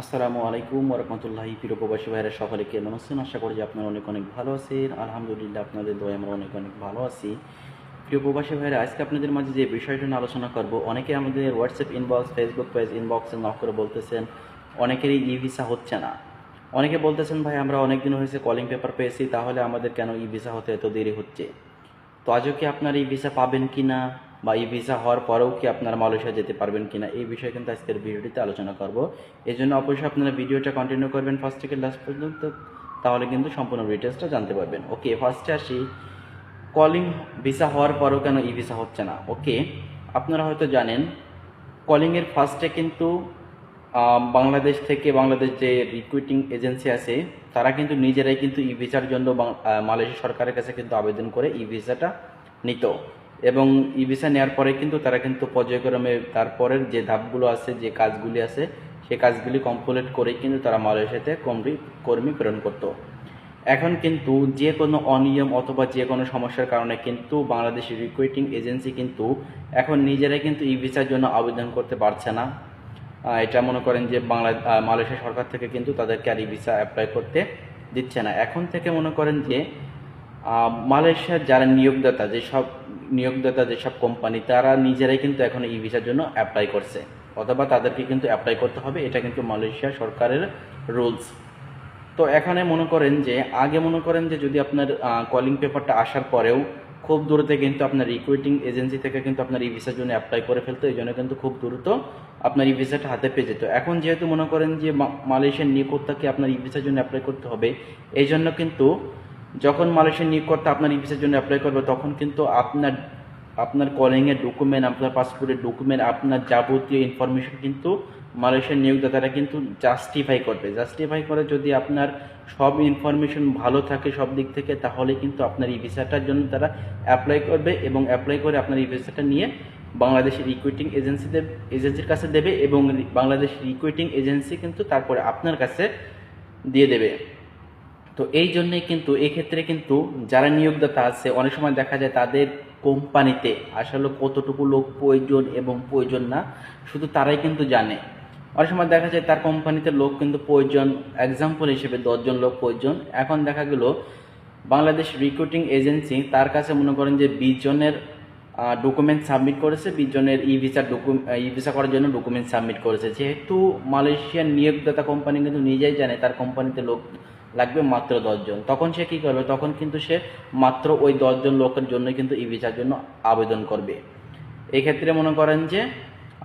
আসসালামু আলাইকুম ওরহমতুল্লাহি প্রিয় প্রবাসী ভাইরা সকলকে নমস্কার আশা করি যে আপনারা অনেক অনেক ভালো আছেন। আলহামদুলিল্লাহ, আপনাদের দোয়া আমরা অনেক অনেক ভালো আছি। প্রিয় প্রবাসী ভাইরা আজকে আপনাদের মাঝে যে বিষয়টা নিয়ে আলোচনা করব, অনেকে আমাদের হোয়াটসঅ্যাপ ইনবক্স ফেসবুক পেজ ইনবক্সে নক করে বলতেছেন, অনেকেরই ই ভিসা হচ্ছে না। অনেকে বলতেছেন, ভাই, আমরা অনেক দিন হয়েছে কলিং পেপার পেয়েছি, তাহলে আমাদের কেন ই ভিসা হতে এত দেরি হচ্ছে? তো আজও কি আপনার এই ভিসা পাবেন কি না বা ই ভিসা হওয়ার পরেও কি আপনারা মালয়েশিয়া যেতে পারবেন কি না এই বিষয়ে কিন্তু আজকের ভিডিওটিতে আলোচনা করব। এই জন্য অবশ্যই আপনারা ভিডিওটা কন্টিনিউ করবেন ফার্স্ট থেকে লাস্ট পর্যন্ত, তাহলে কিন্তু সম্পূর্ণ ডিটেলসটা জানতে পারবেন। ওকে ফার্স্টে আসি। কলিং ভিসা হওয়ার পরও কেন ই ভিসা হচ্ছে না? ওকে আপনারা হয়তো জানেন কলিংয়ের ফার্স্টে কিন্তু বাংলাদেশ থেকে বাংলাদেশ যে রিক্রুটিং এজেন্সি আছে, তারা কিন্তু নিজেরাই কিন্তু ই ভিসার জন্য মালয়েশিয়া সরকারের কাছে কিন্তু আবেদন করে ই ভিসাটা নিত। এবং ই ভিসা নেওয়ার পরে কিন্তু তারা কিন্তু পর্যায়ক্রমে তারপরের যে ধাপগুলো আছে, যে কাজগুলি আছে, সে কাজগুলি কমপ্লিট করেই কিন্তু তারা মালয়েশিয়াতে কর্মী কর্মী প্রেরণ করতো। এখন কিন্তু যে কোনো অনিয়ম অথবা যে কোনো সমস্যার কারণে কিন্তু বাংলাদেশের রিক্রুটিং এজেন্সি কিন্তু এখন নিজেরাই কিন্তু ই ভিসার জন্য আবেদন করতে পারছে না। এটা মনে করেন যে বাংলা মালয়েশিয়া সরকার থেকে কিন্তু তাদেরকে আর ই ভিসা অ্যাপ্লাই করতে দিচ্ছে না। এখন থেকে মনে করেন যে মালয়েশিয়ার যারা নিয়োগদাতা, যেসব নিয়োগদাতা যেসব কোম্পানি তারা নিজেরাই কিন্তু এখন ই ভিসার জন্য অ্যাপ্লাই করছে। অথবা তাদেরকে কিন্তু অ্যাপ্লাই করতে হবে, এটা কিন্তু মালয়েশিয়া সরকারের রুলস তো এখানে মনে করেন যে, আগে মনে করেন যে যদি আপনার কলিং পেপারটা আসার পরেও খুব দ্রুত কিন্তু আপনার রিক্রুটিং এজেন্সি থেকে কিন্তু আপনার ই ভিসার জন্য অ্যাপ্লাই করে ফেলতো, এই জন্য কিন্তু খুব দ্রুত আপনার ই ভিসাটা হাতে পেয়ে যেত। এখন যেহেতু মনে করেন যে মালয়েশিয়ার নিয়োগকর্তাকে আপনার ই ভিসার জন্য অ্যাপ্লাই করতে হবে, এই জন্য কিন্তু যখন মালয়েশিয়ার নিয়োগকর্তা আপনার ই ভিসার জন্য অ্যাপ্লাই করবে, তখন কিন্তু আপনার আপনার কলিংয়ের ডকুমেন্ট আপনার পাসপোর্টের ডকুমেন্ট আপনার যাবতীয় ইনফরমেশন কিন্তু মালয়েশিয়ার নিয়োগদাতারা কিন্তু জাস্টিফাই করবে। জাস্টিফাই করে যদি আপনার সব ইনফরমেশন ভালো থাকে সব দিক থেকে, তাহলে কিন্তু আপনার ই ভিসাটার জন্য তারা অ্যাপ্লাই করবে এবং অ্যাপ্লাই করে আপনার ই ভিসাটা নিয়ে বাংলাদেশের রিক্রুটিং এজেন্সিদের এজেন্সির কাছে দেবে এবং বাংলাদেশ রিক্রুটিং এজেন্সি কিন্তু তারপরে আপনার কাছে দিয়ে দেবে। তো এই জন্যই কিন্তু এক্ষেত্রে কিন্তু যারা নিয়োগদাতা আছে, অনেক সময় দেখা যায় তাদের কোম্পানিতে আসলে কতটুকু লোক প্রয়োজন এবং প্রয়োজন না, শুধু তারাই কিন্তু জানে। অনেক সময় দেখা যায় তার কোম্পানিতে লোক কিন্তু প্রয়োজন এক্সাম্পল হিসেবে দশজন লোক প্রয়োজন। এখন দেখা গেল, বাংলাদেশ রিক্রুটিং এজেন্সি তার কাছে মনে করেন যে বিশ জনের ডকুমেন্ট সাবমিট করেছে বিশ জনের ই ভিসা ই ভিসা করার জন্য ডকুমেন্ট সাবমিট করেছে। যেহেতু মালয়েশিয়ান নিয়োগদাতা কোম্পানি কিন্তু নিজেই জানে তার কোম্পানিতে লোক লাগবে মাত্র দশজন। তখন সে কী করবে? তখন কিন্তু সে মাত্র ওই দশজন লোকের জন্য কিন্তু ই ভিসার জন্য আবেদন করবে। এই ক্ষেত্রে মনে করেন যে,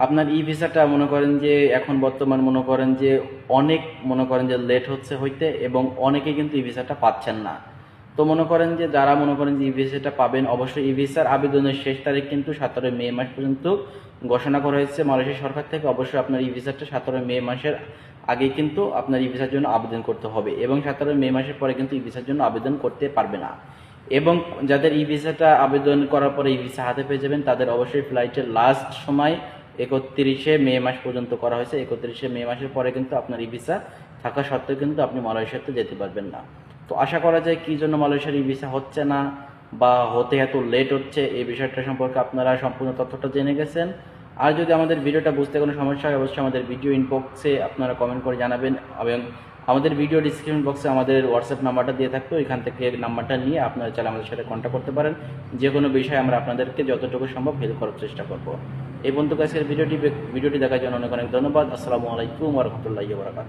আপনার ই ভিসাটা মনে করেন যে, এখন বর্তমান মনে করেন যে, অনেক মনে করেন যে লেট হচ্ছে হইতে এবং অনেকে কিন্তু ই ভিসাটা পাচ্ছেন না। তো মনে করেন যে যারা মনে করেন যে ই ভিসাটা পাবেন, অবশ্যই ই ভিসার আবেদনের শেষ তারিখ কিন্তু সতেরোই মে মাস পর্যন্ত ঘোষণা করা হয়েছে। মালয়েশিয়া সরকার থেকে অবশ্যই আপনার ই ভিসাটা সতেরোই মে মাসের আগেই কিন্তু আপনার ইভিসার জন্য আবেদন করতে হবে এবং সতেরোই মে মাসের পরে কিন্তু ই ভিসার জন্য আবেদন করতে পারবে না। এবং যাদের ই ভিসাটা আবেদন করার পরে ই ভিসা হাতে পেয়ে যাবেন, তাদের অবশ্যই ফ্লাইটের লাস্ট সময় একত্রিশে মে মাস পর্যন্ত করা হয়েছে। একত্রিশে মে মাসের পরে কিন্তু আপনার ই ভিসা থাকা সত্ত্বেও কিন্তু আপনি মালয়েশিয়াতে যেতে পারবেন না। তো আশা করা যায় কি জন্য মালয়েশিয়ার ই ভিসা হচ্ছে না বা হতে এত লেট হচ্ছে, এই বিষয়টা সম্পর্কে আপনারা সম্পূর্ণ তথ্যটা জেনে গেছেন। আর যদি আমাদের ভিডিওটা বুঝতে কোনো সমস্যা হয়, অবশ্যই আমাদের ভিডিও ইনবক্সে আপনারা কমেন্ট করে জানাবেন এবং আমাদের ভিডিও ডিসক্রিপশন বক্সে আমাদের হোয়াটসঅ্যাপ নাম্বারটা দিয়ে থাকতো এখান থেকে নাম্বারটা নিয়ে আপনারা চাইলে আমাদের সাথে কন্ট্যাক্ট করতে পারেন। যে কোনো বিষয়ে আমরা আপনাদেরকে যতটুকু সম্ভব হেল্প করার চেষ্টা করব। এই বন্ধু আজকের ভিডিওটি ভিডিওটি দেখার জন্য অনেক অনেক ধন্যবাদ। আসসালামু আলাইকুম রহমতুল্লাহ বরাকাত